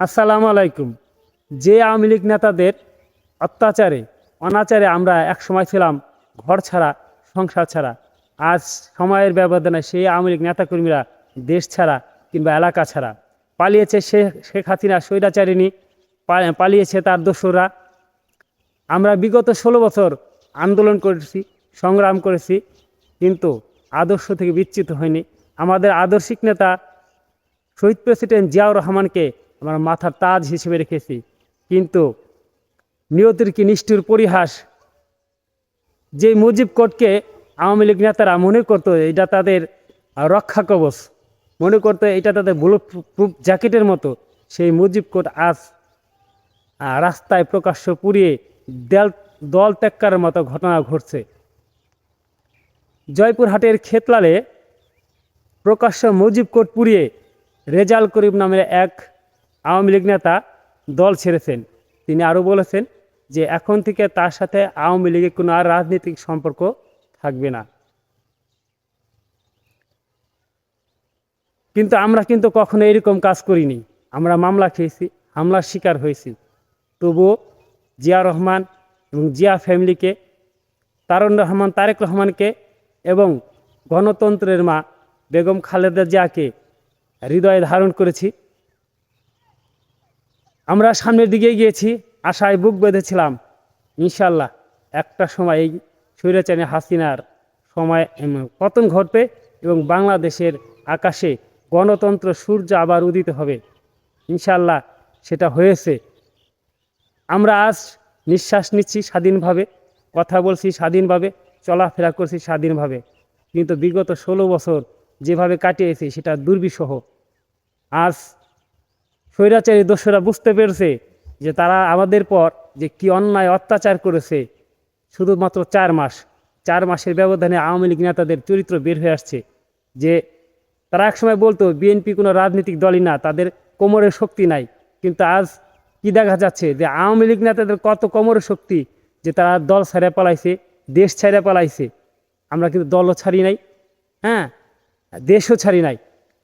আসসালামু আলাইকুম। যে আওয়ামী লীগ নেতাদের অত্যাচারে, অনাচারে আমরা এক সময় ছিলাম ঘর ছাড়া, সংসার ছাড়া। আজ সময়ের ব্যবধানে সেই আওয়ামী লীগ নেতাকর্মীরা দেশ ছাড়া কিংবা এলাকা ছাড়া। পালিয়েছে শেখ শেখ হাসিনা স্বৈরাচারিণী পালিয়েছে তার দোসররা। আমরা বিগত ষোলো বছর আন্দোলন করেছি, সংগ্রাম করেছি, কিন্তু আদর্শ থেকে বিচ্যুত হয়নি। আমাদের আদর্শিক নেতা শহীদ প্রেসিডেন্ট জিয়াউর রহমানকে আমরা মাথার তাজ হিসেবে রেখেছি। কিন্তু নিয়তির কি নিষ্ঠুর পরিহাস? যে মুজিব কোর্টকে আওয়ামী লীগ নেতারা মনে করতো এটা তাদের রক্ষা কবচ, মনে করতো এটা তাদের বুলেট প্রুফ জ্যাকেটের মতো, সেই মুজিব কোর্ট আজ রাস্তায় প্রকাশ্য পুড়িয়ে দেল, দল ত্যাক্কার মতো ঘটনা ঘটছে। জয়পুরহাটের খেতলালে প্রকাশ্য মুজিব কোর্ট পুড়িয়ে রেজাল করিম নামের এক আওয়ামী লীগ নেতা দল ছেড়েছেন। তিনি আরও বলেছেন যে এখন থেকে তার সাথে আওয়ামী লীগের কোনো আর রাজনৈতিক সম্পর্ক থাকবে না। কিন্তু আমরা কিন্তু কখনো এরকম কাজ করিনি। আমরা মামলা খেয়েছি, হামলার শিকার হয়েছি। তবুও জিয়া রহমান এবং জিয়া ফ্যামিলিকে তারুণ রহমান, তারেক রহমানকে এবং গণতন্ত্রের মা বেগম খালেদা জিয়াকে হৃদয়ে ধারণ করেছি। আমরা সামনের দিকে গিয়েছি, আশায় বুক বেঁধেছিলাম। ইনশাল্লাহ একটা সময় এই স্বৈরাচারী হাসিনার সময় পতন ঘটবে এবং বাংলাদেশের আকাশে গণতন্ত্র, সূর্য আবার উদিত হবে। ইনশাল্লাহ সেটা হয়েছে। আমরা আজ নিঃশ্বাস নিচ্ছি স্বাধীনভাবে, কথা বলছি স্বাধীনভাবে, চলাফেরা করছি স্বাধীনভাবে। কিন্তু বিগত ষোলো বছর যেভাবে কাটিয়েছি, সেটা দুর্বিষহ। আজ স্বৈরাচারী দোষরা বুঝতে পেরেছে যে তারা আমাদের পর যে কি অন্যায় অত্যাচার করেছে, শুধুমাত্র চার মাস, চার মাসের ব্যবধানে আওয়ামী লীগ নেতাদের চরিত্র বের হয়ে আসছে। যে তারা একসময় বলতো, বিএনপি কোনো রাজনৈতিক দলই না, তাদের কোমরের শক্তি নাই। কিন্তু আজ কি দেখা যাচ্ছে যে আওয়ামী লীগ নেতাদের কত কোমরের শক্তি যে তারা দল ছেড়ে পালাইছে, দেশ ছেড়ে পালাইছে। আমরা কিন্তু দলও ছাড়ি নাই হ্যাঁ দেশও ছাড়ি নাই।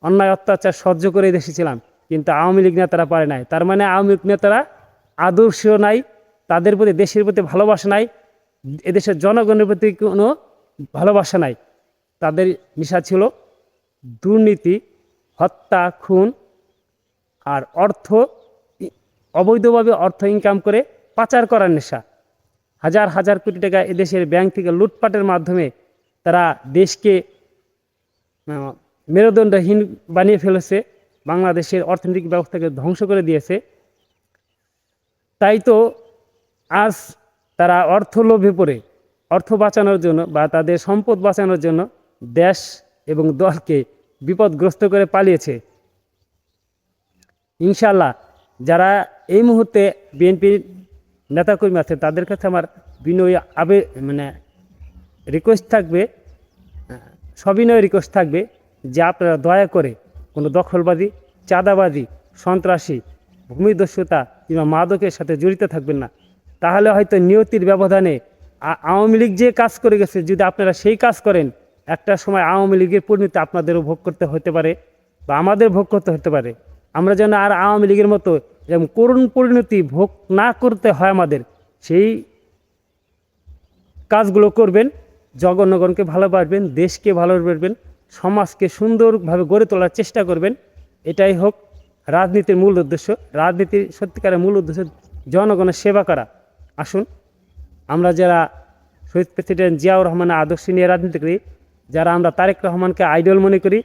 অন্যায় অত্যাচার সহ্য করে দেশে ছিলাম। কিন্তু আওয়ামী লীগ নেতারা পারে নাই। তার মানে আওয়ামী লীগ নেতারা আদর্শ নাই, তাদের প্রতি, দেশের প্রতি ভালোবাসা নাই, এদেশের জনগণের প্রতি কোনো ভালোবাসা নাই। তাদের নেশা ছিল দুর্নীতি, হত্যা, খুন আর অর্থ, অবৈধভাবে অর্থ ইনকাম করে পাচার করার নেশা। হাজার হাজার কোটি টাকা এদেশের ব্যাংক থেকে লুটপাটের মাধ্যমে তারা দেশকে মেরুদণ্ডহীন বানিয়ে ফেলেছে। বাংলাদেশের অর্থনৈতিক ব্যবস্থাকে ধ্বংস করে দিয়েছে। তাই তো আজ তারা অর্থ লোভে পড়ে, অর্থ বাঁচানোর জন্য বা তাদের সম্পদ বাঁচানোর জন্য দেশ এবং দলকে বিপদগ্রস্ত করে পালিয়েছে। ইনশাল্লাহ যারা এই মুহূর্তে বিএনপির নেতাকর্মী আছে, তাদের কাছে আমার বিনয় আবে মানে রিকোয়েস্ট থাকবে সবিনয় রিকোয়েস্ট থাকবে যে আপনারা দয়া করে কোনো দখলবাদী, চাঁদাবাদী, সন্ত্রাসী, ভূমিদস্যুতা কিংবা মাদকের সাথে জড়িত থাকবেন না। তাহলে হয়তো নিয়তির ব্যবধানে আওয়ামী লীগ যে কাজ করে গেছে, যদি আপনারা সেই কাজ করেন, একটা সময় আওয়ামী লীগের পরিণতি আপনাদেরও ভোগ করতে হতে পারে বা আমাদের ভোগ করতে হতে পারে। আমরা যেন আর আওয়ামী লীগের মতো যেমন করুণ পরিণতি ভোগ না করতে হয় আমাদের, সেই কাজগুলো করবেন, জগন্নগণকে ভালোবাসবেন, দেশকে ভালোবাসবেন সমাজকে সুন্দরভাবে গড়ে তোলার চেষ্টা করবেন। এটাই হোক রাজনীতির মূল উদ্দেশ্য। রাজনীতির সত্যিকারের মূল উদ্দেশ্য জনগণের সেবা করা। আসুন, আমরা যারা শহীদ প্রেসিডেন্ট জিয়াউর রহমানের আদর্শ নিয়ে রাজনীতি করি, যারা আমরা তারেক রহমানকে আইডল মনে করি,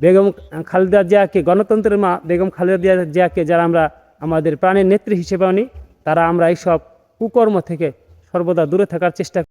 বেগম খালেদা জিয়াকে, গণতন্ত্রের মা বেগম খালেদা জিয়া- জিয়াকে যারা আমরা আমাদের প্রাণের নেত্রী হিসেবে আনি তারা আমরা এইসব কুকর্ম থেকে সর্বদা দূরে থাকার চেষ্টা